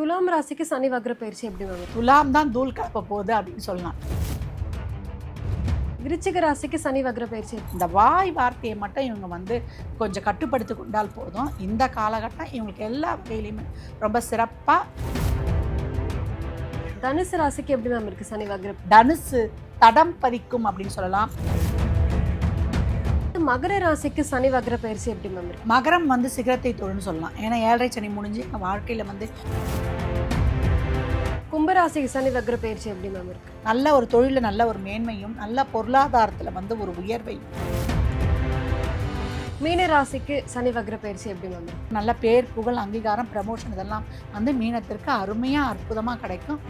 துலாம் ராசிக்கு சனி வக்ர பயிற்சி எப்படி மேம்? துலாம் தான் தூள் கலப்ப போகுது அப்படின்னு சொல்லலாம். விருச்சிக ராசிக்கு சனி வக்ர பயிற்சி? இந்த வாய் வார்த்தையை மட்டும் இவங்க வந்து கொஞ்சம் கட்டுப்படுத்தி கொண்டால் போதும். இந்த காலகட்டம் இவங்களுக்கு எல்லா வகையிலையுமே ரொம்ப சிறப்பாக தனுசு ராசிக்கு எப்படி மேம் இருக்கு சனி வக்ர? தனுசு தடம் பதிக்கும் அப்படின்னு சொல்லலாம். மகர ராசிக்கு சனி வக்ர பயிற்சி எப்படி மேம் இருக்கு? மகரம் வந்து சிகரத்தை தொழுன்னு சொல்லலாம். ஏன்னா ஏழரை சனி முடிஞ்சு எங்கள் வாழ்க்கையில் வந்து கும்பராசிக்கு சனி வக்ர பயிற்சி எப்படி மேம் இருக்கு? நல்ல ஒரு தொழிலில் நல்ல ஒரு மேன்மையும் நல்ல பொருளாதாரத்தில் வந்து ஒரு உயர்வையும் மீன ராசிக்கு சனி வக்ர பயிற்சி எப்படி மேம் இருக்கு? நல்ல பேர் புகழ் அங்கீகாரம் ப்ரமோஷன் இதெல்லாம் வந்து மீனத்திற்கு அருமையாக அற்புதமாக கிடைக்கும்.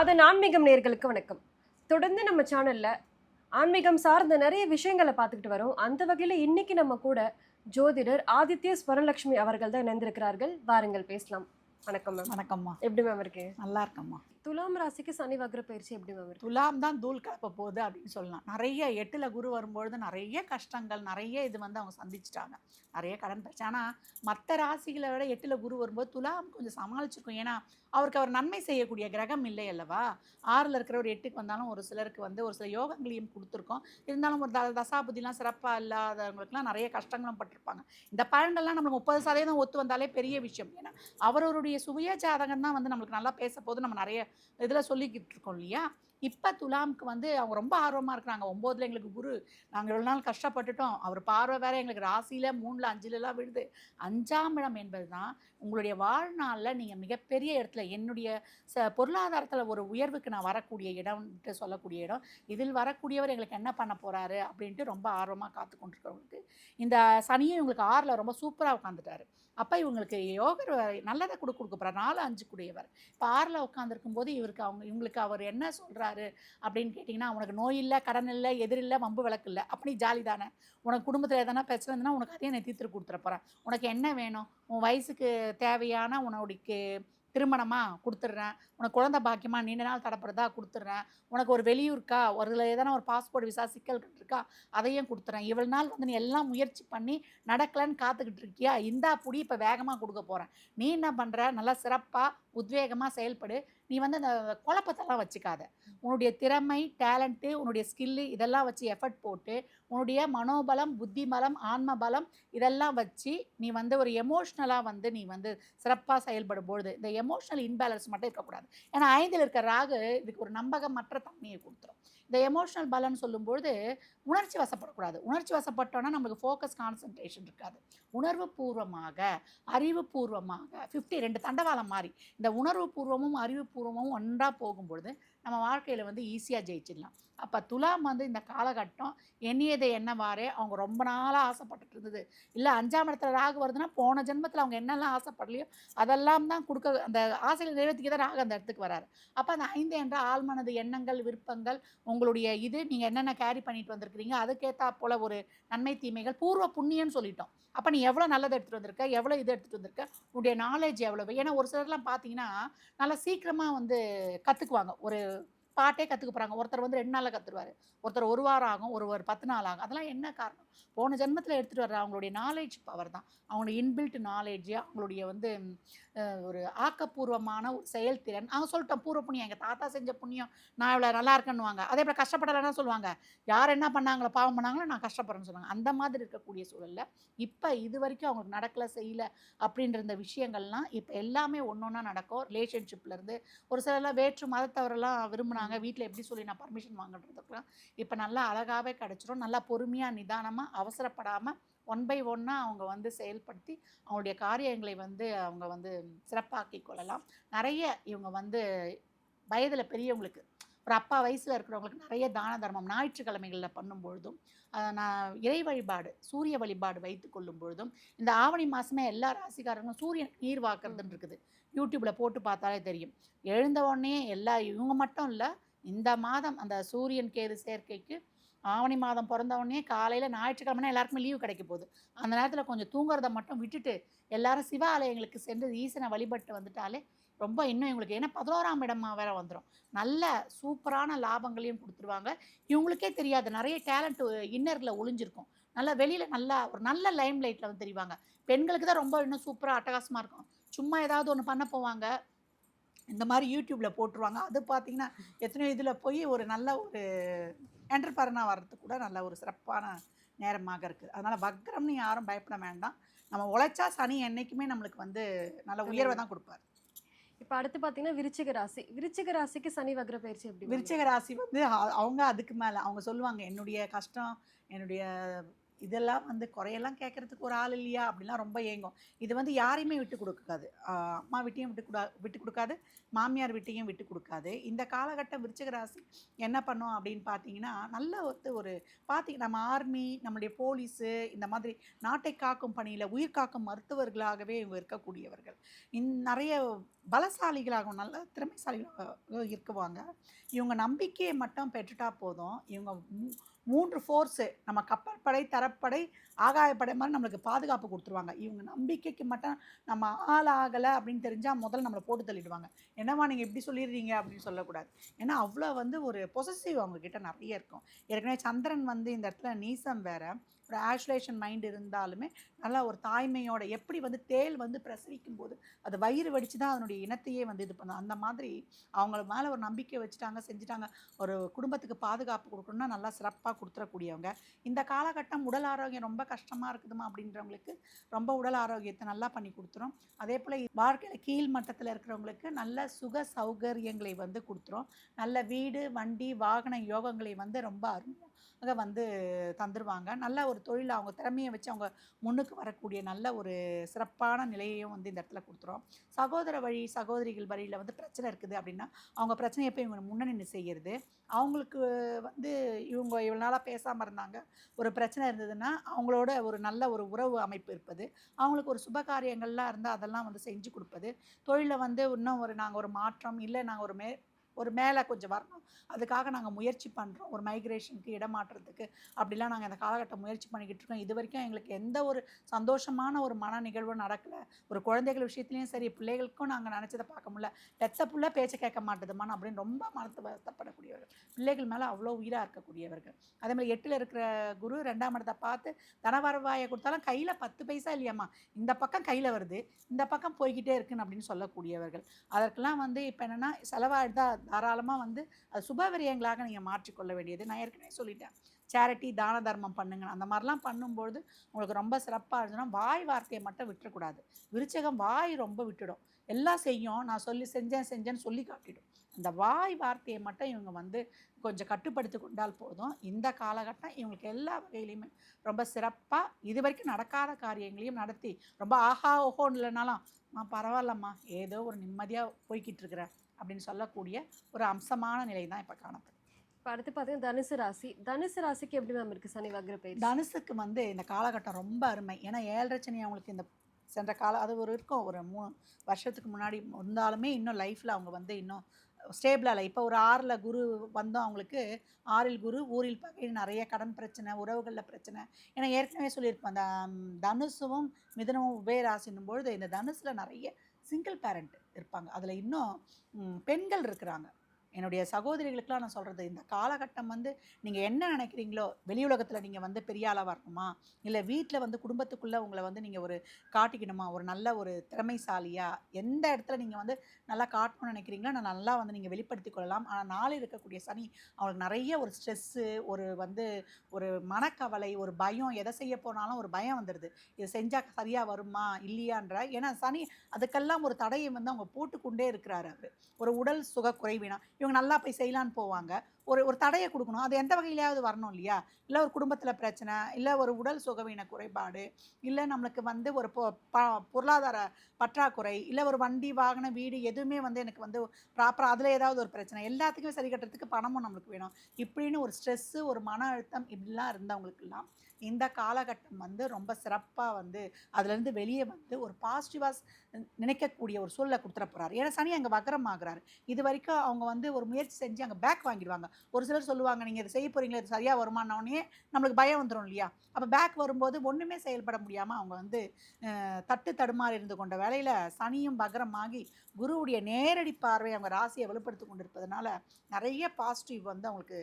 அதன் ஆன்மீகம் நேர்களுக்கு வணக்கம். தொடர்ந்து நம்ம சேனல்ல ஆன்மீகம் சார்ந்த நிறைய விஷயங்களை பார்த்துக்கிட்டு வரோம். அந்த வகையில் இன்னைக்கு நம்ம கூட ஜோதிடர் ஆதித்ய ஸ்வரலட்சுமி அவர்கள் தான் இணைந்திருக்கிறார்கள். வாருங்கள் பேசலாம். வணக்கம் மேம் வணக்கம்மா. எப்படி மேம் இருக்கு? நல்லா இருக்கம்மா. துலாம் ராசிக்கு சனி வக்ர பயிற்சி எப்படி மேம் இருக்கு? துலாம் தான் தூள் கலப்ப போகுது அப்படின்னு சொல்லலாம். நிறைய எட்டுல குரு வரும்பொழுது நிறைய கஷ்டங்கள் நிறைய இது வந்து அவங்க சந்திச்சிட்டாங்க. நிறைய கடன் பிரச்சனை. ஆனால் மற்ற ராசிகளை விட எட்டுல குரு வரும்போது துலாம் கொஞ்சம் சமாளிச்சுக்கும் ஏன்னா அவருக்கு அவர் நன்மை செய்யக்கூடிய கிரகம் இல்லை அல்லவா? ஆறில் இருக்கிற ஒரு எட்டுக்கு வந்தாலும் ஒரு சிலருக்கு வந்து ஒரு சில யோகங்களையும் கொடுத்துருக்கோம். இருந்தாலும் ஒரு த தசாபுதிலாம் சிறப்பாக இல்லாதவங்களுக்குலாம் நிறைய கஷ்டங்களும் பட்டிருப்பாங்க. இந்த பலன்கள்லாம் நம்மளுக்கு முப்பது சதவீதம் ஒத்து வந்தாலே பெரிய விஷயம். ஏன்னா அவரவருடைய சுய ஜாதகம் தான் வந்து நம்மளுக்கு நல்லா பேச போது நம்ம நிறைய இதில் சொல்லிக்கிட்டு இருக்கோம் இல்லையா? இப்போ துலாமுக்கு வந்து அவங்க ரொம்ப ஆர்வமாக இருக்கிறாங்க. ஒம்போதுல எங்களுக்கு குரு. நாங்கள் இவ்வளோ நாள் கஷ்டப்பட்டுட்டோம். அவர் பார்வை வேற எங்களுக்கு ராசியில் மூணில் அஞ்சுலலாம் விழுது. அஞ்சாம் இடம் என்பது தான் உங்களுடைய வாழ்நாளில் நீங்கள் மிகப்பெரிய இடத்துல என்னுடைய ச பொருளாதாரத்தில் ஒரு உயர்வுக்கு நான் வரக்கூடிய இடம்ன்ட்டு சொல்லக்கூடிய இடம். இதில் வரக்கூடியவர் எங்களுக்கு என்ன பண்ண போகிறாரு அப்படின்ட்டு ரொம்ப ஆர்வமாக காத்து கொண்டிருக்கிறவங்களுக்கு இந்த சனியும் இவங்களுக்கு ஆறில் ரொம்ப சூப்பராக உட்காந்துட்டாரு அப்போ இவங்களுக்கு யோகர் நல்லதை கொடு கொடுக்க போகிறார் நாலு அஞ்சு கூடியவர் இப்போ ஆறில் உட்காந்துருக்கும் போது இவருக்கு அவங்க இவங்களுக்கு அவர் என்ன சொல்கிறாரு அப்படின்னு கேட்டிங்கன்னா உனக்கு நோய் இல்லை கடன் இல்லை எதிர் இல்லை வம்பு விளக்கு இல்லை. அப்படி ஜாலி தானே. உனக்கு குடும்பத்தில் எதனா பிரச்சனை இருந்ததுன்னா உனக்கு அதையும் நான் தீர்த்து கொடுத்துட போகிறேன் உனக்கு என்ன வேணும்? உன் வயசுக்கு தேவையான உன்னுடைய திருமணமாக கொடுத்துட்றேன். உனக்கு குழந்தை பாக்கியமாக நீண்ட நாள் தடப்படுறதா கொடுத்துட்றேன். உனக்கு ஒரு வெளியூருக்கா? ஒரு ஏதனா எதனா ஒரு பாஸ்போர்ட் விசா சிக்கல் இருக்கா? அதையும் கொடுத்துறேன். இவ்வளோ நாள் வந்து நீ எல்லாம் முயற்சி பண்ணி நடக்கலன்னு காத்துக்கிட்டு இருக்கியா? இந்தா புடி இப்போ வேகமாக கொடுக்க போகிறேன் நீ என்ன பண்ணுற நல்லா சிறப்பாக உத்வேகமாக செயல்படு. நீ வந்து அந்த குழப்பத்தெல்லாம் வச்சுக்காத. உன்னுடைய திறமை டேலண்ட்டு உன்னுடைய ஸ்கில்லு இதெல்லாம் வச்சு எஃபர்ட் போட்டு உன்னுடைய மனோபலம் புத்தி பலம் ஆன்ம பலம் இதெல்லாம் வச்சு நீ வந்து ஒரு எமோஷ்னலாக வந்து நீ வந்து சிறப்பாக செயல்படும் பொழுது இந்த எமோஷ்னல் இன்பேலன்ஸ் மட்டும் இருக்கக்கூடாது. ஏன்னா ஐந்தில் இருக்கிற ராகு இதுக்கு ஒரு நம்பகமற்ற தன்மையை கொடுத்துரும். இந்த எமோஷனல் பலன் சொல்லும்பொழுது உணர்ச்சி வசப்படக்கூடாது. உணர்ச்சி வசப்பட்டோன்னா நம்மளுக்கு ஃபோக்கஸ் கான்சன்ட்ரேஷன் இருக்காது. உணர்வு பூர்வமாக அறிவுபூர்வமாக ஃபிஃப்டி ரெண்டு தண்டவாளம் மாதிரி இந்த உணர்வு பூர்வமும் அறிவுபூர்வமும் ஒன்றாக போகும்பொழுது நம்ம வாழ்க்கையில் வந்து ஈஸியாக ஜெயிச்சிடலாம். அப்போ துலாம் வந்து இந்த காலகட்டம் எண்ணியதை என்னவாறே அவங்க ரொம்ப நாளாக ஆசைப்பட்டுட்டு இருந்தது. இல்லை அஞ்சாம் இடத்துல ராகு வருதுன்னா போன ஜென்மத்தில் அவங்க என்னெல்லாம் ஆசைப்படலையோ அதெல்லாம் தான் கொடுக்க அந்த ஆசைகள் நிறைவேற்றிக்க தான் ராகு அந்த இடத்துக்கு வராரு. அப்போ அந்த ஐந்து என்ற ஆழ்மனது எண்ணங்கள் விருப்பங்கள் உங்களுடைய இது நீங்கள் என்னென்ன கேரி பண்ணிட்டு வந்திருக்கிறீங்க அதுக்கேற்றா போல் ஒரு நன்மை தீமைகள் பூர்வ புண்ணியம்னு சொல்லிட்டோம். அப்போ நீ எவ்வளோ நல்லது எடுத்துகிட்டு வந்திருக்க எவ்வளோ இது எடுத்துகிட்டு வந்திருக்க உன்னுடைய நாலேஜ் எவ்வளவு? ஏன்னா ஒரு சிலர்லாம் பார்த்தீங்கன்னா நல்லா சீக்கிரமாக வந்து கற்றுக்குவாங்க ஒரு பாட்டே கற்றுக்க போகிறாங்க ஒருத்தர் வந்து ரெண்டு நாளில் கற்றுருவார் ஒருத்தர் ஒரு வாரம் ஆகும் ஒரு பத்து நாள் ஆகும். அதெல்லாம் என்ன காரணம்? போன ஜென்மத்தில் எடுத்துகிட்டு வர்ற அவங்களுடைய நாலேஜ் பவர் தான். அவங்களுடைய இன்பில்ட் நாலேஜ் அவங்களுடைய வந்து ஒரு ஆக்கப்பூர்வமான ஒரு செயல்திறன். அவங்க சொல்லிட்டோம் பூர்வ புண்ணியம் எங்கள் தாத்தா செஞ்ச புண்ணியம் நான் இவ்வளோ நல்லா இருக்கேன்னுவாங்க. அதே போல் கஷ்டப்படலைன்னா சொல்லுவாங்க யார் என்ன பண்ணாங்களோ பாவம் பண்ணாங்களோ நான் கஷ்டப்படுறேன்னு சொல்லுவாங்க. அந்த மாதிரி இருக்கக்கூடிய சூழலில் இப்போ இது வரைக்கும் அவங்களுக்கு நடக்கலை செய்யலை அப்படின்ற இந்த விஷயங்கள்லாம் இப்போ எல்லாமே ஒன்று ஒன்றா நடக்கும் ரிலேஷன்ஷிப்லேருந்து ஒரு சிலர்லாம் வேற்று மதத்தவரெல்லாம் விரும்புனாங்க வீட்டில் எப்படி சொல்லி நான் பர்மிஷன் வாங்குறதுக்குலாம் இப்போ நல்லா அழகாகவே கிடச்சிரும் நல்லா பொறுமையாக நிதானமாக அவசரப்படாமல் ஒன் பை ஒன்னாக அவங்க வந்து செயல்படுத்தி அவங்களுடைய காரியங்களை வந்து அவங்க வந்து சிறப்பாக்கி கொள்ளலாம். நிறைய இவங்க வந்து வயதில் பெரியவங்களுக்கு ஒரு அப்பா வயசில் இருக்கிறவங்களுக்கு நிறைய தான தர்மம் ஞாயிற்றுக்கிழமைகளில் பண்ணும்பொழுதும் பொழுதும் நான் இறை வழிபாடு சூரிய வழிபாடு வைத்து கொள்ளும் பொழுதும் இந்த ஆவணி மாதமே எல்லா ராசிக்காரங்களும் சூரியன் நீர் வாக்குறதுன்னு இருக்குது. யூடியூப்பில் போட்டு பார்த்தாலே தெரியும். எழுந்த உடனே எல்லா இவங்க மட்டும் இல்லை இந்த மாதம் அந்த சூரியன் கேது சேர்க்கைக்கு ஆவணி மாதம் பிறந்தவொடனே காலையில் ஞாயிற்றுக்கிழமைனா எல்லாருக்குமே லீவு கிடைக்க போகுது. அந்த நேரத்தில் கொஞ்சம் தூங்குறத மட்டும் விட்டுட்டு எல்லாரும் சிவ ஆலயங்களுக்கு சென்று ஈசனை வழிபட்டு வந்துட்டாலே ரொம்ப இன்னும் இவங்களுக்கு ஏன்னா பதினோராம் இடமா வேற வந்துடும் நல்ல சூப்பரான லாபங்களையும் கொடுத்துருவாங்க. இவங்களுக்கே தெரியாது நிறைய டேலண்ட் இன்னரில் ஒளிஞ்சிருக்கும். நல்லா வெளியில் நல்லா ஒரு நல்ல லைம் லைட்டில் வந்து தெரிவாங்க. பெண்களுக்கு தான் ரொம்ப இன்னும் சூப்பராக அட்டகாசமாக இருக்கும். சும்மா ஏதாவது ஒன்று பண்ண போவாங்க. இந்த மாதிரி யூடியூப்பில் போட்டுருவாங்க. அது பார்த்தீங்கன்னா எத்தனையோ இதில் போய் ஒரு நல்ல ஒரு என்டர்பரனாக வர்றதுக்கு கூட நல்ல ஒரு சிறப்பான நேரமாக இருக்குது அதனால் வக்ரம்னு யாரும் பயப்பட வேண்டாம். நம்ம உழைச்சா சனி என்னைக்குமே நம்மளுக்கு வந்து நல்ல உயர்வை தான் கொடுப்பாரு. இப்போ அடுத்து பார்த்தீங்கன்னா விருச்சிக ராசி. விருச்சிக ராசிக்கு சனி வக்ர பயிற்சி எப்படி? விருச்சிக ராசி வந்து அவங்க அதுக்கு மேலே. அவங்க சொல்லுவாங்க என்னுடைய கஷ்டம் என்னுடைய இதெல்லாம் வந்து குறையெல்லாம் கேட்குறதுக்கு ஒரு ஆள் இல்லையா? அப்படிலாம் ரொம்ப ஏங்கும். இது வந்து யாரையுமே விட்டு கொடுக்காது. அம்மா விட்டையும் விட்டு கொடு விட்டு கொடுக்காது. மாமியார் விட்டையும் விட்டு கொடுக்காது. இந்த காலகட்டம் விருச்சிக ராசி என்ன பண்ணும் அப்படின்னு பார்த்தீங்கன்னா நல்ல ஒரு ஒரு பார்த்தீங்க நம்ம ஆர்மி நம்மளுடைய போலீஸு இந்த மாதிரி நாட்டை காக்கும் பணியில் உயிர் காக்கும் மருத்துவர்களாகவே இவங்க இருக்கக்கூடியவர்கள். இந் நிறைய பலசாலிகளாகவும் நல்ல திறமைசாலிகளாக இருக்குவாங்க. இவங்க நம்பிக்கையை மட்டும் பெற்றுட்டா போதும். இவங்க மூன்று ஃபோர்ஸு நம்ம கப்பற்படை தரப்படை ஆகாயப்படை மாதிரி நம்மளுக்கு பாதுகாப்பு கொடுத்துருவாங்க. இவங்க நம்பிக்கைக்கு மட்டும் நம்ம ஆள் ஆகலை அப்படின்னு தெரிஞ்சால் முதல்ல நம்மளை போட்டு தள்ளிடுவாங்க. என்னவா நீங்கள் இப்படி சொல்லிடுறீங்க அப்படின்னு சொல்லக்கூடாது. ஏன்னா அவ்வளோ வந்து ஒரு பொசசிவ் அவங்கக்கிட்ட நிறைய இருக்கும். ஏற்கனவே சந்திரன் வந்து இந்த இடத்துல நீசம் வேறு. ஒரு ஆஷுலேஷன் மைண்ட் இருந்தாலுமே நல்லா ஒரு தாய்மையோட எப்படி வந்து தேள் வந்து பிரசவிக்கும் போது அது வயிறு வடித்து தான் அதனுடைய இனத்தையே வந்து இது பண்ணும். அந்த மாதிரி அவங்கள மேலே ஒரு நம்பிக்கை வச்சுட்டாங்க செஞ்சுட்டாங்க ஒரு குடும்பத்துக்கு பாதுகாப்பு கொடுக்கணும்னா நல்லா சிறப்பாக கொடுத்துறக்கூடியவங்க. இந்த காலகட்டம் உடல் ஆரோக்கியம் ரொம்ப கஷ்டமாக இருக்குதுமா அப்படின்றவங்களுக்கு ரொம்ப உடல் ஆரோக்கியத்தை நல்லா பண்ணி கொடுத்துரும். அதே போல் வாழ்க்கையில் கீழ் மட்டத்தில் இருக்கிறவங்களுக்கு நல்ல சுக சௌகரியங்களை வந்து கொடுத்துரும். நல்ல வீடு வண்டி வாகன யோகங்களை வந்து ரொம்ப அருமையாக வந்து தந்துடுவாங்க நல்ல ஒரு தொழில் அவங்க திறமையை வச்சு அவங்க முன்னுக்கு வரக்கூடிய நல்ல ஒரு சிறப்பான நிலையையும் வந்து இந்த இடத்துல கொடுத்துரும். சகோதர வழி சகோதரிகள் வழியில் வந்து பிரச்சனை இருக்குது அப்படின்னா அவங்க பிரச்சனையை போய் இவங்க முன்னணி செய்கிறது அவங்களுக்கு வந்து இவங்க இவ்வளோ நாளாக பேசாமல் இருந்தாங்க. ஒரு பிரச்சனை இருந்ததுன்னா அவங்களோட ஒரு நல்ல ஒரு உறவு அமைப்பு இருப்பது. அவங்களுக்கு ஒரு சுப காரியங்கள்லாம் இருந்தால் அதெல்லாம் வந்து செஞ்சு கொடுப்பது. தொழிலில் வந்து இன்னும் ஒரு நாங்கள் ஒரு மாற்றம் இல்லை நாங்கள் ஒரு மே ஒரு மேலே கொஞ்சம் வரணும். அதுக்காக நாங்கள் முயற்சி பண்ணுறோம் ஒரு மைக்ரேஷனுக்கு இடமாற்றத்துக்கு. அப்படிலாம் நாங்கள் இந்த காலகட்டம் முயற்சி பண்ணிக்கிட்டு இருக்கோம். இது வரைக்கும் எங்களுக்கு எந்த ஒரு சந்தோஷமான ஒரு மன நிகழ்வும் நடக்கலை. ஒரு குழந்தைகள் விஷயத்துலையும் சரி பிள்ளைகளுக்கும் நாங்கள் நினச்சதை பார்க்க முடியல. பெத்த புள்ள பேச்சை கேட்க மாட்டுதுமான்னு அப்படின்னு ரொம்ப மனத்து வருத்தப்படக்கூடியவர்கள். பிள்ளைகள் மேலே அவ்வளோ உயிராக இருக்கக்கூடியவர்கள். அதே மாதிரி எட்டில் இருக்கிற குரு ரெண்டாம் இடத்தை பார்த்து தனவரவாயை கொடுத்தாலும் கையில் பத்து பைசா இல்லையாம்மா. இந்த பக்கம் கையில் வருது. இந்த பக்கம் போய்கிட்டே இருக்குன்னு அப்படின்னு சொல்லக்கூடியவர்கள். அதற்கெல்லாம் வந்து இப்போ என்னென்னா செலவாயிடுதா? தாராளமாக வந்து அது சுபவிரியங்களாக நீங்கள் மாற்றிக்கொள்ள வேண்டியது. நான் ஏற்கனவே சொல்லிட்டேன். சேரிட்டி தான தர்மம் பண்ணுங்க. அந்த மாதிரிலாம் பண்ணும்பொழுது உங்களுக்கு ரொம்ப சிறப்பாக இருந்ததுன்னா வாய் வார்த்தையை மட்டும் விட்டுறக்கூடாது. விருச்சகம் வாய் ரொம்ப விட்டுடும். எல்லாம் செய்யும். நான் சொல்லி செஞ்சேன் செஞ்சேன்னு சொல்லி காட்டிடும். அந்த வாய் வார்த்தையை மட்டும் இவங்க வந்து கொஞ்சம் கட்டுப்படுத்தி கொண்டால் போதும். இந்த காலகட்டம் இவங்களுக்கு எல்லா வகையிலையுமே ரொம்ப சிறப்பாக இது வரைக்கும் நடக்காத காரியங்களையும் நடத்தி ரொம்ப ஆஹா ஓஹோன்னு இல்லைனாலும் பரவாயில்லம்மா. ஏதோ ஒரு நிம்மதியாக போய்கிட்டு இருக்கிறேன் அப்படின்னு சொல்லக்கூடிய ஒரு அம்சமான நிலை தான் இப்போ காணப்படுது இப்போ அடுத்து பார்த்தீங்கன்னா தனுசு ராசி. தனுசு ராசிக்கு எப்படி மேம் இருக்கு? சனி வக்ர பயிற்சி. தனுசுக்கு வந்து இந்த காலகட்டம் ரொம்ப அருமை. ஏன்னா ஏழரை சனி அவங்களுக்கு இந்த சென்ற கால அது ஒரு இருக்கும். ஒரு மூ வருஷத்துக்கு முன்னாடி இருந்தாலுமே இன்னும் லைஃப்பில் அவங்க வந்து இன்னும் ஸ்டேபிளாக இல்லை. இப்போ ஒரு ஆறில் குரு வந்தோம் அவங்களுக்கு ஆறில் குரு ஊரில் பகை நிறைய கடன் பிரச்சனை உறவுகளில் பிரச்சனை. ஏன்னா ஏற்கனவே சொல்லியிருப்போம். அந்த தனுசுவும் மிதுனமும் உபயராசின்னும் பொழுது இந்த தனுசில் நிறைய சிங்கிள் பேரண்ட் இருப்பாங்க. அதில் இன்னும் பெண்கள் இருக்கிறாங்க. என்னுடைய சகோதரிகளுக்கெலாம் நான் சொல்கிறது இந்த காலகட்டம் வந்து நீங்கள் என்ன நினைக்கிறீங்களோ வெளி உலகத்தில் நீங்கள் வந்து பெரிய ஆளாக வரணுமா? இல்லை வீட்டில் வந்து குடும்பத்துக்குள்ளே உங்களை வந்து நீங்கள் ஒரு காட்டிக்கணுமா? ஒரு நல்ல ஒரு திறமைசாலியாக எந்த இடத்துல நீங்கள் வந்து நல்லா காட்டணும்னு நினைக்கிறீங்களோ நான் நல்லா வந்து நீங்கள் வெளிப்படுத்தி கொள்ளலாம். ஆனால் நாளை இருக்கக்கூடிய சனி அவங்களுக்கு நிறைய ஒரு ஸ்ட்ரெஸ்ஸு ஒரு வந்து ஒரு மனக்கவலை ஒரு பயம் எதை செய்ய போனாலும் ஒரு பயம் வந்துடுது இது செஞ்சால் சரியாக வருமா? இல்லையான்ற ஏன்னா சனி அதுக்கெல்லாம் ஒரு தடையை வந்து அவங்க போட்டுக்கொண்டே இருக்கிறாரு அவர். ஒரு உடல் சுக குறைவினா இவங்க நல்லா போய் செய்யலான்னு போவாங்க. ஒரு ஒரு தடையை கொடுக்கணும். அது எந்த வகையிலையாவது வரணும் இல்லையா? இல்லை ஒரு குடும்பத்தில் பிரச்சனை இல்லை ஒரு உடல் சுகவீன குறைபாடு இல்லை நம்மளுக்கு வந்து ஒரு பொ- ப- பொருளாதார பற்றாக்குறை இல்லை ஒரு வண்டி வாகனம் வீடு எதுவுமே வந்து எனக்கு வந்து ப்ராப்பராக அதில் ஏதாவது ஒரு பிரச்சனை. எல்லாத்துக்குமே சரி கட்டுறதுக்கு பணமும் நம்மளுக்கு வேணும். இப்படின்னு ஒரு ஸ்ட்ரெஸ்ஸு ஒரு மன அழுத்தம் இப்படிலாம் இருந்தவங்களுக்கெல்லாம் இந்த காலகட்டம் வந்து ரொம்ப சிறப்பாக வந்து அதுலேருந்து வெளியே வந்து ஒரு பாசிட்டிவாக நினைக்கக்கூடிய ஒரு சூழலை கொடுத்துட போகிறார் ஏன்னா சனி அங்கே வக்கரம் ஆகுறாரு இது வரைக்கும் அவங்க வந்து ஒரு முயற்சி செஞ்சு அங்கே பேக் வாங்கிடுவாங்க. ஒரு சிலர் சொல்லுவாங்க நீங்கள் இதை செய்ய போகிறீங்களா இது சரியாக வருமானோடனே நம்மளுக்கு பயம் வந்துடும் இல்லையா? அப்போ பேக் வரும்போது ஒன்றுமே செயல்பட முடியாமல் அவங்க வந்து தட்டு தடுமாறி இருந்து கொண்ட வேலையில் சனியும் பகரமாகி குருவுடைய நேரடி பார்வை அவங்க ராசியை வலுப்படுத்தி கொண்டிருப்பதனால நிறைய பாசிட்டிவ் வந்து அவங்களுக்கு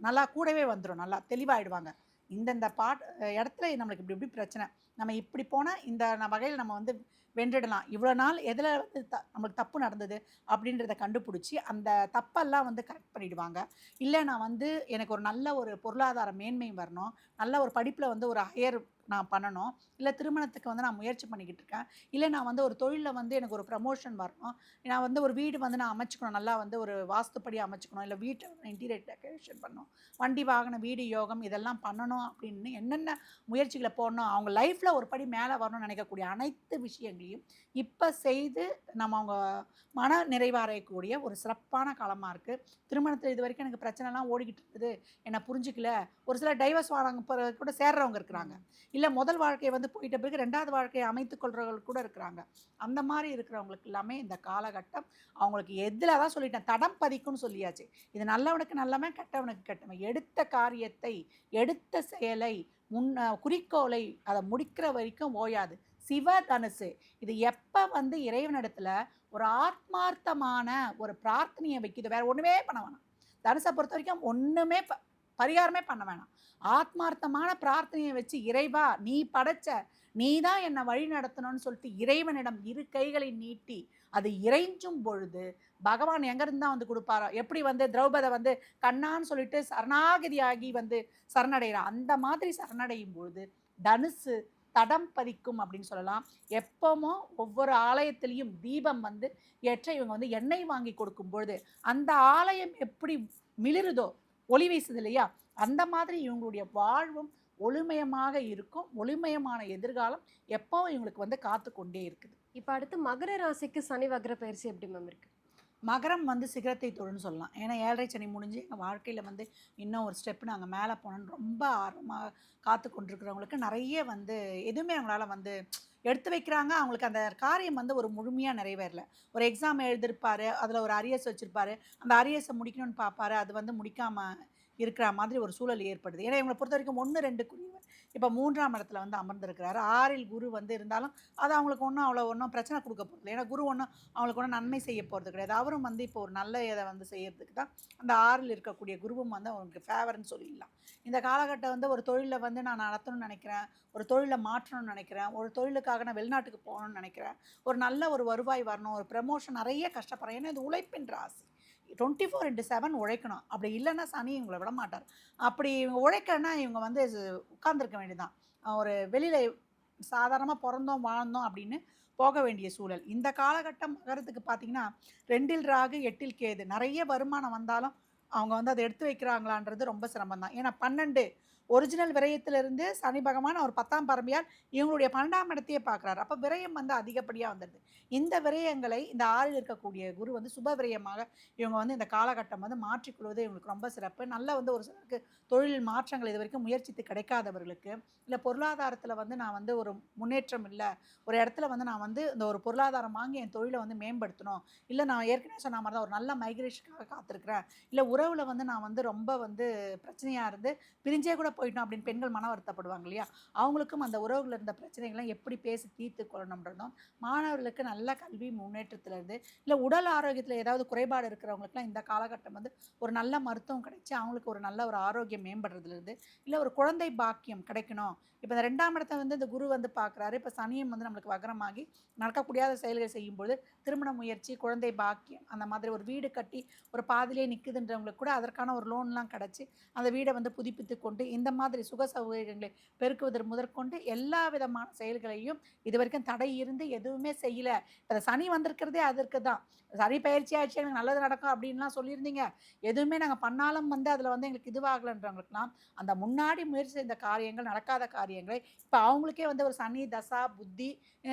நல்லா கூடவே வந்துடும் நல்லா தெளிவாயிடுவாங்க. இந்தந்த பாட் இடத்துல நம்மளுக்கு இப்படி இப்படி பிரச்சனை. நம்ம இப்படி போனால் இந்த வகையில் நம்ம வந்து வென்றிடலாம். இவ்வளோ நாள் எதில் வந்து த நம்மளுக்கு தப்பு நடந்தது அப்படின்றத கண்டுபிடிச்சி அந்த தப்பெல்லாம் வந்து கரெக்ட் பண்ணிவிடுவாங்க இல்லை நான் வந்து எனக்கு ஒரு நல்ல ஒரு பொருளாதார மேன்மை வரணும். நல்ல ஒரு படிப்பில் வந்து ஒரு ஹையர் நான் பண்ணணும். இல்லை திருமணத்துக்கு வந்து நான் முயற்சி பண்ணிக்கிட்டு இருக்கேன். இல்லை நான் வந்து ஒரு தொழிலில் வந்து எனக்கு ஒரு ப்ரமோஷன் வரணும். நான் வந்து ஒரு வீடு வந்து நான் அமைச்சுக்கணும். நல்லா வந்து ஒரு வாஸ்துப்படி அமைச்சுக்கணும். இல்லை வீட்டை இன்டீரியர் டெக்கரேஷன் பண்ணணும். வண்டி வாகனம் வீடு யோகம் இதெல்லாம் பண்ணணும் அப்படின்னு என்னென்ன முயற்சிகளை போடணும். அவங்க லைஃப்பில் ஒரு படி மேலே வரணும்னு நினைக்கக்கூடிய அனைத்து விஷயங்களையும் இப்போ செய்து நம்ம அவங்க மன நிறைவடையக்கூடிய ஒரு சிறப்பான காலமாக இருக்குது திருமணத்தில் இது வரைக்கும் எனக்கு பிரச்சனைலாம் ஓடிக்கிட்டு இருக்குது. என்னை புரிஞ்சிக்கல. ஒரு சிலர் டைவர்ஸ் வாங்க கூட சேர்றவங்க இருக்கிறாங்க. இல்லை முதல் வாழ்க்கையை வந்து போயிட்ட பிறகு ரெண்டாவது வாழ்க்கையை அமைத்துக் கொள்றவர்கள் கூட இருக்கிறாங்க. அந்த மாதிரி இருக்கிறவங்களுக்கு எல்லாமே இந்த காலகட்டம் அவங்களுக்கு எதில் தான் சொல்லிட்டேன் தடம் பதிக்கும்னு சொல்லியாச்சு. இது நல்லவனுக்கு நல்லவன் கெட்டவனுக்கு கெட்டவன். எடுத்த காரியத்தை எடுத்த செயலை முன் குறிக்கோளை அதை முடிக்கிற வரைக்கும் ஓயாது. சிவ தனுசு இது எப்போ வந்து இறைவனிடத்தில் ஒரு ஆத்மார்த்தமான ஒரு பிரார்த்தனையை வைக்குது? வேற ஒன்றுமே பண்ண வேணாம். தனுசை பொறுத்த வரைக்கும் ஒன்றுமே பரிகாரமே பண்ண வேணாம். ஆத்மார்த்தமான பிரார்த்தனையை வச்சு இறைவா நீ படைச்ச நீ தான் என்னை வழி நடத்தணும்னு சொல்லிட்டு இறைவனிடம் இரு கைகளை நீட்டி அது இறைஞ்சும் பொழுது பகவான் எங்கேருந்து தான் வந்து கொடுப்பாரோ? எப்படி வந்து திரௌபதை வந்து கண்ணான்னு சொல்லிட்டு சரணாகதியாகி வந்து சரணடைகிறா அந்த மாதிரி சரணடையும் பொழுது தனுசு தடம் பதிக்கும் அப்படின்னு சொல்லலாம். எப்போமோ ஒவ்வொரு ஆலயத்திலையும் தீபம் வந்து ஏற்ற இவங்க வந்து எண்ணெய் வாங்கி கொடுக்கும் பொழுது அந்த ஆலயம் எப்படி மிளிருதோ ஒளி வீசுது இல்லையா? அந்த மாதிரி இவங்களுடைய வாழ்வும் ஒளிமயமாக இருக்கும். ஒளிமயமான எதிர்காலம் எப்போவும் இவங்களுக்கு வந்து காத்து கொண்டே இருக்குது. இப்போ அடுத்து மகர ராசிக்கு சனி வகர பயிற்சி எப்படி மேம் இருக்குது மகரம் வந்து சிகரத்தை தொடுன்னு சொல்லலாம். ஏன்னா ஏழரை சனி முடிஞ்சு எங்கள் வாழ்க்கையில் வந்து இன்னும் ஒரு ஸ்டெப் நாங்கள் மேலே போனோன்னு ரொம்ப ஆர்வமாக காத்து கொண்டிருக்கிறவங்களுக்கு நிறைய வந்து எதுவுமே அவங்களால வந்து எடுத்து வைக்கிறாங்க. அவங்களுக்கு அந்த காரியம் வந்து ஒரு முழுமையாக நிறைவேறல. ஒரு எக்ஸாம் எழுதியிருப்பார் அதில் ஒரு அரியஸ் வச்சுருப்பாரு. அந்த அரியஸை முடிக்கணும்னு பார்ப்பாரு அது வந்து முடிக்காமல் இருக்கிற மாதிரி ஒரு சூழல் ஏற்படுது. ஏன்னா இவங்களை பொறுத்த வரைக்கும் ஒன்று ரெண்டு குறிவர் இப்போ மூன்றாம் இடத்துல வந்து அமர்ந்திருக்கிறாரு. ஆறில் குரு வந்து இருந்தாலும் அது அவங்களுக்கு ஒன்றும் அவ்வளோ ஒன்றும் பிரச்சனை கொடுக்க போகிறது ஏன்னா குரு ஒன்றும் அவங்களுக்கு ஒன்றும் நன்மை செய்ய போகிறது கிடையாது. அவரும் வந்து இப்போ ஒரு நல்ல இதை வந்து செய்கிறதுக்கு தான் அந்த ஆறில் இருக்கக்கூடிய குருவும் வந்து அவங்களுக்கு ஃபேவர்னு சொல்லிடலாம். இந்த காலகட்டம் வந்து ஒரு தொழிலை வந்து நான் நடத்தணும்னு நினைக்கிறேன் ஒரு தொழிலை மாற்றணும்னு நினைக்கிறேன் ஒரு தொழிலுக்காக நான் வெளிநாட்டுக்கு போகணும்னு நினைக்கிறேன் ஒரு நல்ல ஒரு வருவாய் வரணும் ஒரு ப்ரமோஷன் நிறைய கஷ்டப்படுறேன். ஏன்னா இது உழைப்பின் ராசி. டுவெண்ட்டி ஃபோர் இன்ட்டு செவன் உழைக்கணும். அப்படி இல்லைன்னா சனி இவங்களை விட மாட்டார். அப்படி இவங்க உழைக்கலன்னா இவங்க வந்து உட்காந்துருக்க வேண்டியதுதான். ஒரு வெளியில் சாதாரணமாக பிறந்தோம் வாழ்ந்தோம் அப்படின்னு போக வேண்டிய சூழல். இந்த காலகட்டம் மகரத்துக்கு பார்த்தீங்கன்னா ரெண்டில் ராகு எட்டில் கேது. நிறைய வருமானம் வந்தாலும் அவங்க வந்து அதை எடுத்து வைக்கிறாங்களான்றது ரொம்ப சிரமம் தான் ஏன்னா பன்னெண்டு ஒரிஜினல் விரயத்திலிருந்து சனி பகவான் அவர் பத்தாம் பரம்பியார் இவங்களுடைய பன்னெண்டாம் இடத்தையே பார்க்குறாரு. அப்போ விரயம் வந்து அதிகப்படியாக வந்துடுது இந்த விரயங்களை இந்த ஆறில் இருக்கக்கூடிய குரு வந்து சுப விரயமாக இவங்க வந்து இந்த காலகட்டம் வந்து மாற்றிக்கொள்வது இவங்களுக்கு ரொம்ப சிறப்பு. நல்ல வந்து ஒரு சிலருக்கு தொழில் மாற்றங்கள் இது வரைக்கும் முயற்சித்து கிடைக்காதவர்களுக்கு இல்லை பொருளாதாரத்தில் வந்து நான் வந்து ஒரு முன்னேற்றம் இல்லை ஒரு இடத்துல வந்து நான் வந்து இந்த ஒரு பொருளாதாரம் வாங்கி என் தொழிலை வந்து மேம்படுத்தணும் இல்லை நான் ஏற்கனவே சொன்ன மாதிரி தான் ஒரு நல்ல மைக்ரேஷனுக்காக காத்திருக்கிறேன் இல்லை உறவில் வந்து நான் வந்து ரொம்ப வந்து பிரச்சனையாக இருந்து பிரிஞ்சே கூட போயிட்டோம் அப்படின்னு பெண்கள் மன வருத்தப்படுவாங்க இல்லையா? அவங்களுக்கும் அந்த உறவுகள் இருந்த பிரச்சனைகள்லாம் எப்படி பேசி தீர்த்து கொள்ளணும்ன்றதும் மாணவர்களுக்கு நல்ல கல்வி முன்னேற்றத்திலிருந்து இல்லை உடல் ஆரோக்கியத்தில் ஏதாவது குறைபாடு இருக்கிறவங்களுக்குலாம் இந்த காலகட்டம் வந்து ஒரு நல்ல மருத்துவம் கிடைச்சி அவங்களுக்கு ஒரு நல்ல ஒரு ஆரோக்கியம் மேம்படுறதுலேருந்து இல்லை ஒரு குழந்தை பாக்கியம் கிடைக்கணும். இப்போ இந்த ரெண்டாம் இடத்த வந்து இந்த குரு வந்து பார்க்குறாரு இப்போ சனியம் வந்து நம்மளுக்கு வகரமாகி நடக்கக்கூடியாத செயல்கள் செய்யும்போது திருமண முயற்சி குழந்தை பாக்கியம் அந்த மாதிரி ஒரு வீடு கட்டி ஒரு பாதிலே நிற்குதுன்றவங்களுக்கு கூட அதற்கான ஒரு லோன்லாம் கிடச்சி அந்த வீடை வந்து புதுப்பித்து கொண்டு இந்த இந்த மாதிரி சுக சௌகரியங்களை பெருக்குவதற்கு முதற்கொண்டு எல்லா விதமான செயல்களையும் இது வரைக்கும் தடை இருந்து எதுவுமே செய்யலை. இப்போ சனி வந்திருக்கிறதே அதற்கு தான். சனி பயிற்சி ஆச்சு எனக்கு நல்லது நடக்கும் அப்படின்லாம் சொல்லியிருந்தீங்க. எதுவுமே நாங்கள் பண்ணாலும் வந்து அதில் வந்து எங்களுக்கு இதுவாகலைன்றவங்களுக்குலாம் அந்த முன்னாடி முயற்சி செய்த காரியங்கள் நடக்காத காரியங்களை இப்போ அவங்களுக்கே வந்து ஒரு சனி தசா புத்தி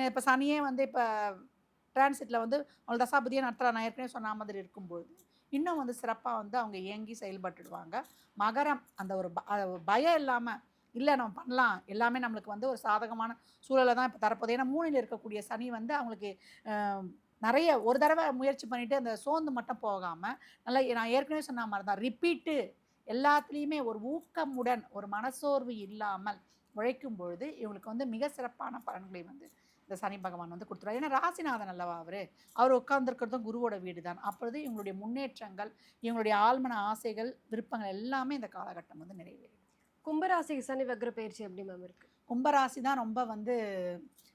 இப்போ சனியே வந்து இப்போ டிரான்சிட்டில் வந்து அவங்க தசா புத்தியை நடத்துகிறா நான் ஏற்கனவே சொன்ன மாதிரி இருக்கும்போது இன்னும் வந்து சிறப்பாக வந்து அவங்க இயங்கி செயல்பட்டுடுவாங்க. மகரம் அந்த ஒரு பயம் இல்லாமல் இல்லை நம்ம பண்ணலாம். எல்லாமே நம்மளுக்கு வந்து ஒரு சாதகமான சூழலை தான் இப்போ தரப்போகுது. ஏன்னா மூணில் இருக்கக்கூடிய சனி வந்து அவங்களுக்கு நிறைய ஒரு தடவை முயற்சி பண்ணிவிட்டு அந்த சோர்ந்து மட்டும் போகாமல் நல்லா நான் ஏற்கனவே சொன்ன மாதிரி தான் ரிப்பீட்டு எல்லாத்துலேயுமே ஒரு ஊக்கமுடன் ஒரு மனசோர்வு இல்லாமல் உழைக்கும் பொழுது இவங்களுக்கு வந்து மிக சிறப்பான பலன்களை வந்து இந்த சனி பகவான் வந்து கொடுத்துருவார். ஏன்னா ராசிநாதன் அல்லவா அவர்? அவர் உட்கார்ந்துருக்கிறதும் குருவோட வீடு தான் அப்பொழுது இவங்களுடைய முன்னேற்றங்கள் இவங்களுடைய ஆழ்மன ஆசைகள் விருப்பங்கள் எல்லாமே இந்த காலகட்டம் வந்து நிறைவேறும் கும்பராசிக்கு சனி வக்ர பயிற்சி எப்படி மேம் இருக்கு? கும்பராசி தான் ரொம்ப வந்து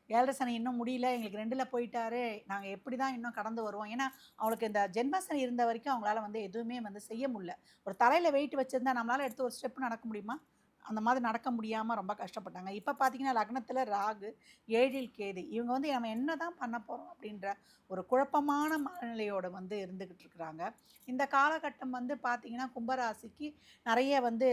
ஏழரை சனி இன்னும் முடியல எங்களுக்கு ரெண்டில் போயிட்டாரு நாங்கள் எப்படி தான் இன்னும் கடந்து வருவோம்? ஏன்னா அவளுக்கு இந்த ஜென்ம சனி இருந்த வரைக்கும் அவங்களால வந்து எதுவுமே வந்து செய்ய முடியல. ஒரு தலையில் வெயிட் வச்சுருந்தா நம்மளால் எடுத்து ஒரு ஸ்டெப் நடக்க முடியுமா? அந்த மாதிரி நடக்க முடியாமல் ரொம்ப கஷ்டப்பட்டாங்க. இப்போ பார்த்தீங்கன்னா லக்னத்தில் ராகு ஏழில் கேது இவங்க வந்து நம்ம என்ன தான் பண்ண போகிறோம் அப்படின்ற ஒரு குழப்பமான மனநிலையோடு வந்து இருந்துக்கிட்டு இருக்கிறாங்க. இந்த காலகட்டம் வந்து பார்த்திங்கன்னா கும்பராசிக்கு நிறைய வந்து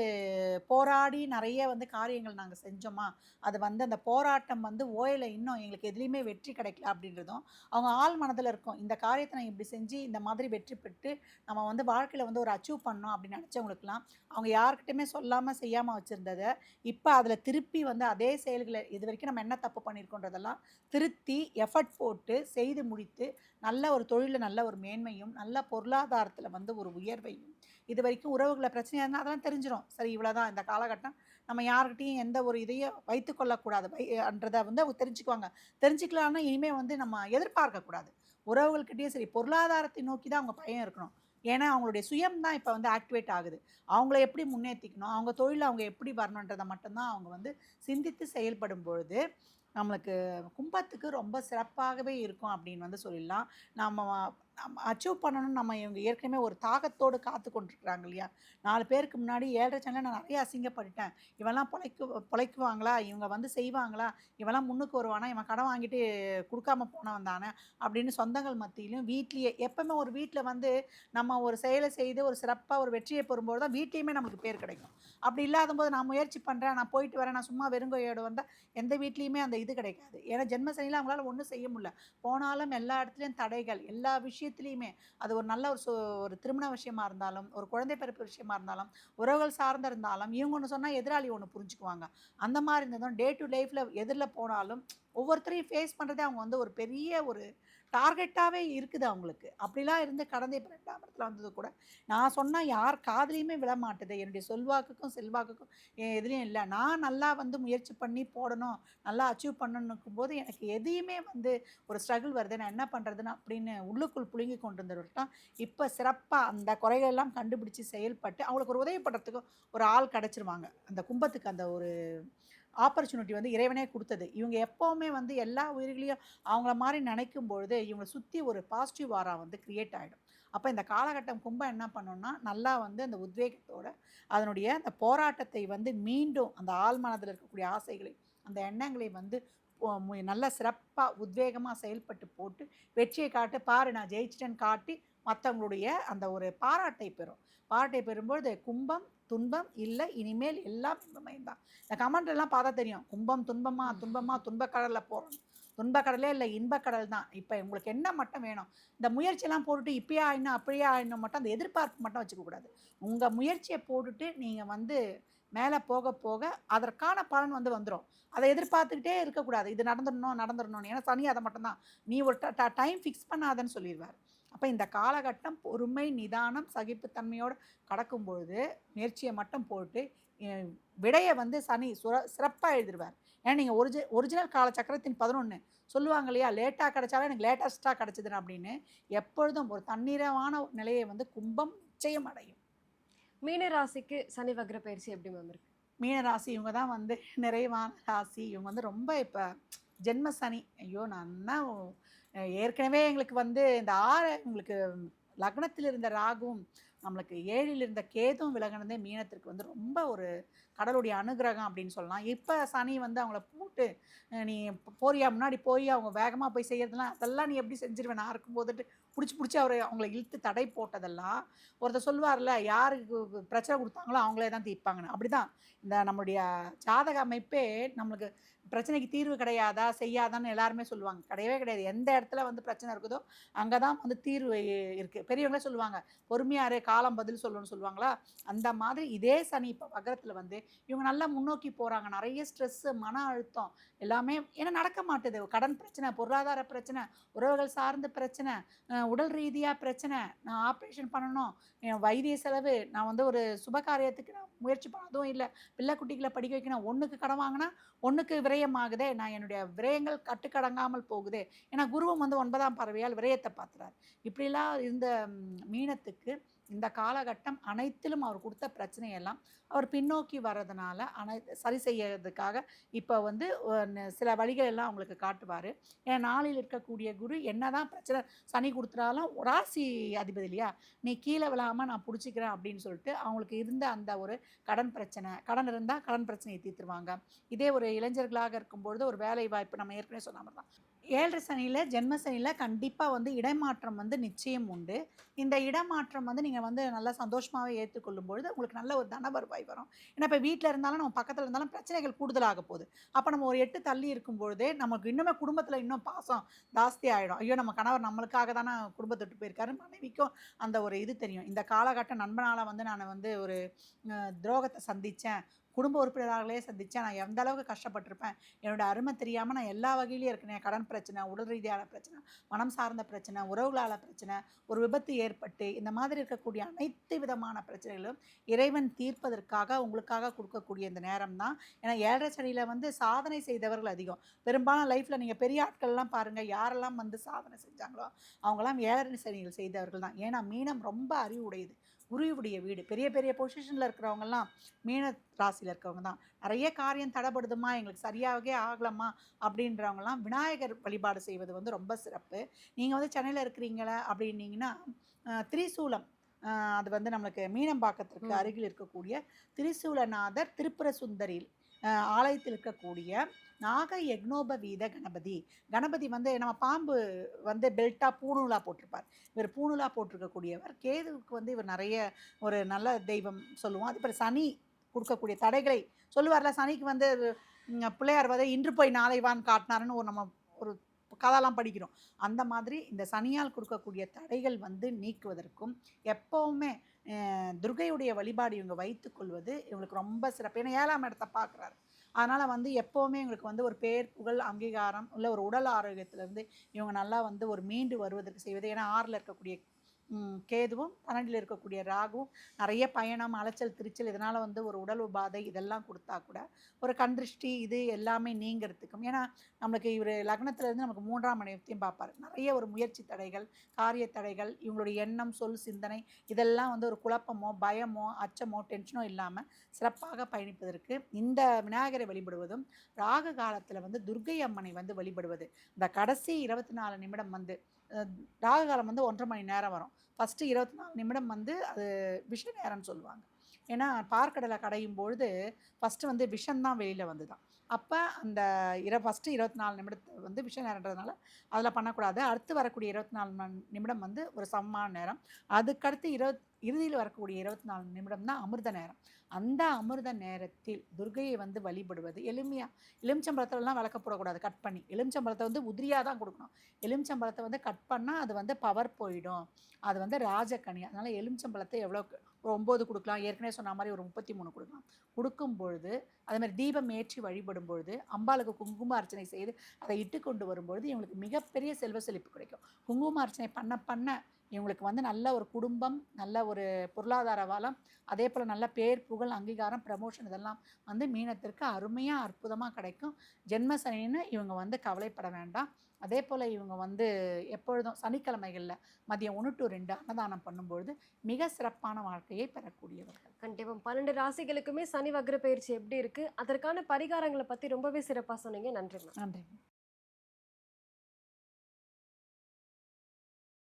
போராடி நிறைய வந்து காரியங்கள் நாங்கள் செஞ்சோமா அது வந்து அந்த போராட்டம் வந்து ஓயில் இன்னும் எங்களுக்கு எதுலேயுமே வெற்றி கிடைக்கல அப்படின்றதும் அவங்க ஆள் மனதில் இருக்கும் இந்த காரியத்தை நான் இப்படி செஞ்சு இந்த மாதிரி வெற்றி பெற்று நம்ம வந்து வாழ்க்கையில் வந்து ஒரு அச்சீவ் பண்ணோம் அப்படின்னு நினச்சவங்களுக்குலாம் அவங்க யார்கிட்டையுமே சொல்லாமல் செய்யாமல் வச்சுருந்ததை இப்போ அதில் திருப்பி வந்து அதே செயல்களை இது வரைக்கும் நம்ம என்ன தப்பு பண்ணியிருக்கோன்றதெல்லாம் திருத்தி எஃபர்ட் போட்டு செய்து முடித்து நல்ல ஒரு தொழிலில் நல்ல ஒரு மேன்மையும் நல்ல பொருளாதாரத்தில் வந்து ஒரு உயர்வையும் இது வரைக்கும் உறவுகளை பிரச்சனையாக இருந்தால் அதெல்லாம் தெரிஞ்சிடும் சரி இவ்வளோதான் இந்த காலகட்டம். நம்ம யார்கிட்டையும் எந்த ஒரு இதையும் வைத்து கொள்ளக்கூடாது. வை என்றதை வந்து அவங்க தெரிஞ்சுக்குவாங்க. தெரிஞ்சுக்கலாம்னா இனிமேல் வந்து நம்ம எதிர்பார்க்கக்கூடாது. உறவுகள்கிட்டயும் சரி பொருளாதாரத்தை நோக்கி தான் அவங்க பயம் இருக்கணும். ஏன்னா அவங்களுடைய சுயம் தான் இப்போ வந்து ஆக்டிவேட் ஆகுது. அவங்கள எப்படி முன்னேற்றிக்கணும் அவங்க தொழில் அவங்க எப்படி வரணுன்றதை மட்டும்தான் அவங்க வந்து சிந்தித்து செயல்படும் பொழுது நம்மளுக்கு கும்பத்துக்கு ரொம்ப சிறப்பாகவே இருக்கும் அப்படின்னு வந்து சொல்லிடலாம். நம்ம நம்ம அச்சீவ் பண்ணணும்னு நம்ம இவங்க ஏற்கனவே ஒரு தாகத்தோடு காத்து கொண்டிருக்கிறாங்க இல்லையா? நாலு பேருக்கு முன்னாடி ஏழரை சேனலில் நான் நிறைய அசிங்கப்பட்டுட்டேன். இவெல்லாம் பொழைக்கு பொழைக்குவாங்களா? இவங்க வந்து செய்வாங்களா? இவெல்லாம் முன்னுக்கு வருவானா? இவன் கடன் வாங்கிட்டு கொடுக்காம போனவன் தானே? அப்படின்னு சொந்தங்கள் மத்தியிலும் வீட்லேயே எப்போவுமே ஒரு வீட்டில் வந்து நம்ம ஒரு செயலை செய்து ஒரு சிறப்பாக ஒரு வெற்றியை பெறும்போது தான் வீட்லேயுமே நமக்கு பேர் கிடைக்கும். அப்படி இல்லாத போது நான் முயற்சி பண்ணுறேன் நான் போயிட்டு வரேன் நான் சும்மா வெறுங்கையோடு வந்தால் எந்த வீட்லேயுமே அந்த இது கிடைக்காது. ஏன்னா ஜென்மசனியில் அவங்களால ஒன்றும் செய்ய முடியல. போனாலும் எல்லா இடத்துலையும் தடைகள் எல்லா விஷயம் விஷயத்துலையுமே அது ஒரு நல்ல ஒரு ஒரு திருமண விஷயமா இருந்தாலும் ஒரு குழந்தை பிறப்பு விஷயமா இருந்தாலும் உறவுகள் சார்ந்த இருந்தாலும் இவங்க ஒன்று சொன்னால் எதிராளி ஒன்று புரிஞ்சுக்குவாங்க. அந்த மாதிரி இருந்ததும் டே டு லைஃப்பில் எதிரில் போனாலும் ஒவ்வொருத்தரையும் ஃபேஸ் பண்ணுறதே அவங்க வந்து ஒரு பெரிய ஒரு டார்கெட்டாகவே இருக்குது அவங்களுக்கு. அப்படிலாம் இருந்து கடந்த இப்போ ரெண்டாம் இடத்துல வந்தது கூட நான் சொன்னால் யார் காதலையுமே விழ மாட்டுது என்னுடைய சொல்வாக்குக்கும் செல்வாக்குக்கும் என் எதுலேயும் இல்லை. நான் நல்லா வந்து முயற்சி பண்ணி போடணும் நல்லா அச்சீவ் பண்ணணுக்கும் போது எனக்கு எதையுமே வந்து ஒரு ஸ்ட்ரகிள் வருது. நான் என்ன பண்ணுறதுன்னு அப்படின்னு உள்ளுக்குள் புழுங்கி கொண்டு இருந்தவர்கிட்ட இப்போ சிறப்பாக அந்த குறைகள் எல்லாம் கண்டுபிடிச்சு செயல்பட்டு அவங்களுக்கு ஒரு உதவி பண்ணுறதுக்கு ஒரு ஆள் கிடச்சிருவாங்க. அந்த கும்பத்துக்கு அந்த ஒரு ஆப்பர்ச்சுனிட்டி வந்து இறைவனே கொடுத்தது. இவங்க எப்போவுமே வந்து எல்லா உயிர்களையும் அவங்கள மாதிரி நினைக்கும் பொழுது இவங்களை சுற்றி ஒரு பாசிட்டிவ் வாரா வந்து கிரியேட் ஆகிடும் அப்போ இந்த காலகட்டம் கும்பம் என்ன பண்ணணும்னா நல்லா வந்து அந்த உத்வேகத்தோட அதனுடைய அந்த போராட்டத்தை வந்து மீண்டும் அந்த ஆழ்மனதில் இருக்கக்கூடிய ஆசைகளை அந்த எண்ணங்களை வந்து நல்ல சிறப்பாக உத்வேகமாக செயல்பட்டு போட்டு வெற்றியை காட்டு பாரு நான் ஜெயிச்சிட்டேன்னு காட்டி மற்றவங்களுடைய அந்த ஒரு பாராட்டை பெறும். பாராட்டை பெறும்பொழுது கும்பம் துன்பம் இல்லை இனிமேல் எல்லாம் இன்பமயம் தான் இந்த கமெண்ட் எல்லாம் பார்த்தா தெரியும். கும்பம் துன்பமா துன்பமா துன்பக்கடலில் போகிறோம் துன்பக்கடலே இல்லை இன்பக்கடல் தான். இப்போ உங்களுக்கு என்ன மட்டும் வேணும்? இந்த முயற்சியெல்லாம் போட்டுட்டு இப்பயே ஆயினும் அப்படியே ஆயினும் மட்டும் அந்த எதிர்பார்ப்பு மட்டும் வச்சுக்கக்கூடாது உங்கள் முயற்சியை போட்டுட்டு நீங்கள் வந்து மேலே போக போக அதற்கான பலன் வந்து வந்துடும் அதை எதிர்பார்த்துக்கிட்டே இருக்கக்கூடாது. இது நடந்துடணும் நடந்துடணும்னு. ஏன்னா சனி அதை மட்டும்தான். நீ ஒரு டைம் ஃபிக்ஸ் பண்ணாதன்னு சொல்லிடுவார். அப்போ இந்த காலகட்டம் பொறுமை நிதானம் சகிப்புத்தன்மையோடு கடக்கும் பொழுது முயற்சியை மட்டும் போட்டு விடையை வந்து சனி சுர சிறப்பாக எழுதிடுவார் ஏன்னா நீங்கள் ஒரிஜி ஒரிஜினல் கால சக்கரத்தின் பதினொன்று சொல்லுவாங்க இல்லையா? லேட்டாக கிடைச்சாலும் எனக்கு லேட்டஸ்ட்டாக கிடச்சிதுன்னு அப்படின்னு எப்பொழுதும் ஒரு ஒரு நிலையை வந்து கும்பம் நிச்சயம் அடையும். மீன ராசிக்கு சனி வக்ர பயிற்சி எப்படி மேம் இருக்கு? மீன ராசி இவங்க தான் வந்து நிறைவான ராசி. இவங்க வந்து ரொம்ப இப்போ ஜென்ம சனி. ஐயோ நான் ஏற்கனவே எங்களுக்கு வந்து இந்த ஆறு உங்களுக்கு லக்னத்தில் இருந்த ராகும் நம்மளுக்கு ஏழில் இருந்த கேதும் விலகினதே மீனத்திற்கு வந்து ரொம்ப ஒரு கடவுளுடைய அனுகிரகம் அப்படின்னு சொல்லலாம். இப்போ சனி வந்து அவங்கள போட்டு நீ போறியா? முன்னாடி போய் அவங்க வேகமாக போய் செய்யறதெல்லாம் அதெல்லாம் நீ எப்படி செஞ்சிருவேன் நான் இருக்கும்போதுட்டு பிடிச்சி பிடிச்சி அவர் அவங்கள இழுத்து தடை போட்டதெல்லாம் ஒருத்தர் சொல்லுவார்ல யாருக்கு பிரச்சனை கொடுத்தாங்களோ அவங்களே தான் தீர்ப்பாங்கன்னு. அப்படி தான் இந்த நம்மளுடைய ஜாதக அமைப்பே நம்மளுக்கு பிரச்சனைக்கு தீர்வு கிடையாதா செய்யாதான்னு எல்லாருமே சொல்லுவாங்க. கிடையவே கிடையாது. எந்த இடத்துல வந்து பிரச்சனை இருக்குதோ அங்கே தான் வந்து தீர்வு இருக்குது பெரியவங்களே சொல்லுவாங்க பொறுமையாரு காலம் பதில் சொல்லணும்னு சொல்லுவாங்களா? அந்த மாதிரி இதே சனி இப்போ வகரத்தில் வந்து இவங்க நல்லா முன்னோக்கி போகிறாங்க நிறைய ஸ்ட்ரெஸ்ஸு மன அழுத்தம் எல்லாமே ஏன்னா நடக்க மாட்டுது. கடன் பிரச்சனை பொருளாதார பிரச்சனை உறவுகள் சார்ந்த பிரச்சனை உடல் ரீதியாக பிரச்சனை நான் ஆப்ரேஷன் பண்ணணும் என் வைத்திய செலவு நான் வந்து ஒரு சுப காரியத்துக்கு நான் முயற்சி பண்ணதும் இல்லை. பிள்ளை குட்டிகளை படிக்க வைக்கணும். ஒன்றுக்கு கடன் வாங்கினா ஒன்றுக்கு விரயமாகுதே நான் என்னுடைய விரயங்கள் கட்டுக்கடங்காமல் போகுதே. ஏன்னா குருவும் வந்து ஒன்பதாம் பறவையால் விரயத்தை பார்த்துறாரு இப்படிலாம் இருந்த மீனத்துக்கு இந்த காலகட்டம் அனைத்திலும் அவர் கொடுத்த பிரச்சனையெல்லாம் அவர் பின்னோக்கி வர்றதுனால அனை சரி செய்யறதுக்காக இப்போ வந்து சில வழிகள் எல்லாம் அவங்களுக்கு காட்டுவார். ஏன்னா நாளில் இருக்கக்கூடிய குரு என்னதான் பிரச்சனை சனி கொடுத்துட்டாலும் ராசி அதிபதி இல்லையா? நீ கீழே விழாமல் நான் பிடிச்சிக்கிறேன் அப்படின்னு சொல்லிட்டு அவங்களுக்கு இருந்த அந்த ஒரு கடன் பிரச்சனை கடன் இருந்தால் கடன் பிரச்சனையை தீர்த்துருவாங்க. இதே ஒரு இளைஞர்களாக இருக்கும்பொழுது ஒரு வேலை வாய்ப்பு நம்ம ஏற்கனவே சொன்ன மாதிரி தான். ஏழரை சனியில் ஜென்ம சனியில் கண்டிப்பாக வந்து இடமாற்றம் வந்து நிச்சயம் உண்டு. இந்த இடமாற்றம் வந்து நீங்கள் வந்து நல்லா சந்தோஷமாகவே ஏற்றுக்கொள்ளும் பொழுது உங்களுக்கு நல்ல ஒரு தன வருவாய் வரும். ஏன்னா இப்போ வீட்டில் இருந்தாலும் நம்ம பக்கத்தில் இருந்தாலும் பிரச்சனைகள் கூடுதலாக போகுது. அப்போ நம்ம ஒரு எட்டு தள்ளி இருக்கும் பொழுதே நமக்கு இன்னுமே குடும்பத்தில் இன்னும் பாசம் ஜாஸ்தி ஆகிடும் ஐயோ நம்ம கணவர் நம்மளுக்காக தானே குடும்பத்தை விட்டு போயிருக்காரு. மனைவிக்கும் அந்த ஒரு இது தெரியும். இந்த காலகட்ட நண்பனால் வந்து நான் வந்து ஒரு துரோகத்தை சந்தித்தேன் குடும்ப உறுப்பினர்களே சந்தித்தேன் நான் எந்த அளவுக்கு கஷ்டப்பட்டிருப்பேன்? என்னோட அருமை தெரியாமல் நான் எல்லா வகையிலையும் இருக்கேன். கடன் பிரச்சனை உடல் ரீதியான பிரச்சனை மனம் சார்ந்த பிரச்சனை உறவுகளால் பிரச்சனை ஒரு விபத்து ஏற்பட்டு இந்த மாதிரி இருக்கக்கூடிய அனைத்து விதமான பிரச்சனைகளும் இறைவன் தீர்ப்பதற்காக உங்களுக்காக கொடுக்கக்கூடிய இந்த நேரம் தான் ஏன்னா ஏழரை சனியில் வந்து சாதனை செய்தவர்கள் அதிகம். பெரும்பாலும் லைஃப்பில் நீங்கள் பெரிய ஆட்கள்லாம் பாருங்கள் யாரெல்லாம் வந்து சாதனை செஞ்சாங்களோ அவங்களாம் ஏழரை சனியில் செய்தவர்கள் தான். ஏன்னா மீனம் ரொம்ப அறிவுடையது. குருவுடைய வீடு. பெரிய பெரிய பொசிஷனில் இருக்கிறவங்கலாம் மீன ராசியில் இருக்கிறவங்க தான். நிறைய காரியம் தடைப்படுதுமா எங்களுக்கு சரியாகவே ஆகலம்மா அப்படின்றவங்கலாம் விநாயகர் வழிபாடு செய்வது வந்து ரொம்ப சிறப்பு. நீங்கள் வந்து சென்னையில் இருக்கிறீங்களா அப்படின்னீங்கன்னா திரிசூலம் அது வந்து நம்மளுக்கு மீனம்பாக்கத்திற்கு. அருகில் இருக்கக்கூடிய திரிசூலநாதர் திருப்புர சுந்தரில் ஆலயத்தில் இருக்கக்கூடிய நாக யக்னோபவீத கணபதி. கணபதி வந்து நம்ம பாம்பு வந்து பெல்ட்டாக பூணூலாக போட்டிருப்பார். இவர் பூணூலாக போட்டிருக்கக்கூடியவர். கேதுவுக்கு வந்து இவர் நிறைய ஒரு நல்ல தெய்வம் சொல்லுவோம். அதே சனி கொடுக்கக்கூடிய தடைகளை சொல்லுவார்ல சனிக்கு வந்து பிள்ளையார் வந்து இன்று போய் நாளை வான் காட்டினாருன்னு ஒரு நம்ம ஒரு கதைலாம் படிக்கிறோம். அந்த மாதிரி இந்த சனியால் கொடுக்கக்கூடிய தடைகள் வந்து நீக்குவதற்கும் எப்போவுமே துர்கையுடைய வழிபாடு இவங்க வைத்துக்கொள்வது இவங்களுக்கு ரொம்ப சிறப்பு. ஏன்னா ஏழாம் இடத்த பார்க்குறாரு. அதனால் வந்து எப்போவுமே இவங்களுக்கு வந்து ஒரு பேர் புகழ் அங்கீகாரம் இல்லை ஒரு உடல் ஆரோக்கியத்திலேருந்து இவங்க நல்லா வந்து ஒரு மீண்டு வருவதற்கு செய்வது. ஏன்னா ஆறில் இருக்கக்கூடிய கேதுவும் பன்னெண்டில் இருக்கக்கூடிய ராகுவும் நிறைய பயணம் அலைச்சல் திருச்சல் இதனால் வந்து ஒரு உடல் உபாதை இதெல்லாம் கொடுத்தா கூட ஒரு கண்திருஷ்டி இது எல்லாமே நீங்கிறதுக்கும். ஏன்னா நம்மளுக்கு இவர் லக்னத்துலேருந்து நமக்கு மூன்றாம் மனைவத்தையும் பார்ப்பார். நிறைய ஒரு முயற்சி தடைகள் காரிய தடைகள் இவங்களுடைய எண்ணம் சொல் சிந்தனை இதெல்லாம் வந்து ஒரு குழப்பமோ பயமோ அச்சமோ டென்ஷனோ இல்லாமல் சிறப்பாக பயணிப்பதற்கு இந்த விநாயகரை வழிபடுவதும் ராகு காலத்தில் வந்து துர்க்கை அம்மனை வந்து வழிபடுவது. இந்த கடைசி இருபத்தி நாலு நிமிடம் வந்து ராகு காலம் வந்து ஒன்றரை மணி நேரம் வரும். ஃபஸ்ட்டு இருபத்தி நாலு நிமிடம் வந்து அது விஷ நேரம்னு சொல்லுவாங்க. ஏன்னா பார்க்கடலை கடையும் பொழுது ஃபஸ்ட்டு வந்து விஷந்தான் வெளியில் வந்துதான். அப்போ அந்த இர ஃபஸ்ட்டு இருபத்தி நாலு நிமிடத்தை வந்து விஷ நேரன்றதுனால அதில் பண்ணக்கூடாது. அடுத்து வரக்கூடிய இருபத்தி நாலு நிமிடம் வந்து ஒரு சமமான நேரம். அதுக்கடுத்து இருபத் இறுதியில் வரக்கூடிய இருபத்தி நாலு நிமிடம் தான் அமிர்த நேரம். அந்த அமிர்த நேரத்தில் துர்கையை வந்து வழிபடுவது எளிமையாக எலுமிச்சம்பழத்திலலாம் விளக்க போடக்கூடாது கட் பண்ணி. எலுமிச்சம்பழத்தை வந்து உதிரியாக தான் கொடுக்கணும். எலுமிச்சம்பழத்தை வந்து கட் பண்ணால் அது வந்து பவர் போயிடும். அது வந்து ராஜக்கனி அதனால் எலுமிச்சம்பழத்தை எவ்வளோ ஒரு ஒம்பது கொடுக்கலாம். ஏற்கனவே சொன்ன மாதிரி ஒரு முப்பத்தி மூணு கொடுக்கலாம். கொடுக்கும் பொழுது அதே மாதிரி தீபம் ஏற்றி வழிபடும் பொழுது அம்பாளுக்கு குங்கும அர்ச்சனை செய்து அதை இட்டு கொண்டு வரும்பொழுது இவங்களுக்கு மிகப்பெரிய செல்வ செழிப்பு கிடைக்கும். குங்கும அர்ச்சனை பண்ண பண்ண இவங்களுக்கு வந்து நல்ல ஒரு குடும்பம் நல்ல ஒரு பொருளாதார வளம் அதே போல் நல்ல பேர் புகழ் அங்கீகாரம் ப்ரமோஷன் இதெல்லாம் வந்து மீனத்திற்கு அருமையாக அற்புதமாக கிடைக்கும். ஜென்ம சனின்னு இவங்க வந்து கவலைப்பட வேண்டாம். அதே போல் இவங்க வந்து எப்பொழுதும் சனிக்கிழமைகளில் மதியம் ஒன்று டு ரெண்டு அன்னதானம் பண்ணும்பொழுது மிக சிறப்பான வாழ்க்கையை பெறக்கூடியவர்கள். கண்டிப்பா. பன்னெண்டு ராசிகளுக்குமே சனி வக்ர பயிற்சி எப்படி இருக்கு? அதற்கான பரிகாரங்களை பத்தி ரொம்பவே சிறப்பா சொன்னீங்க. நன்றி நன்றி.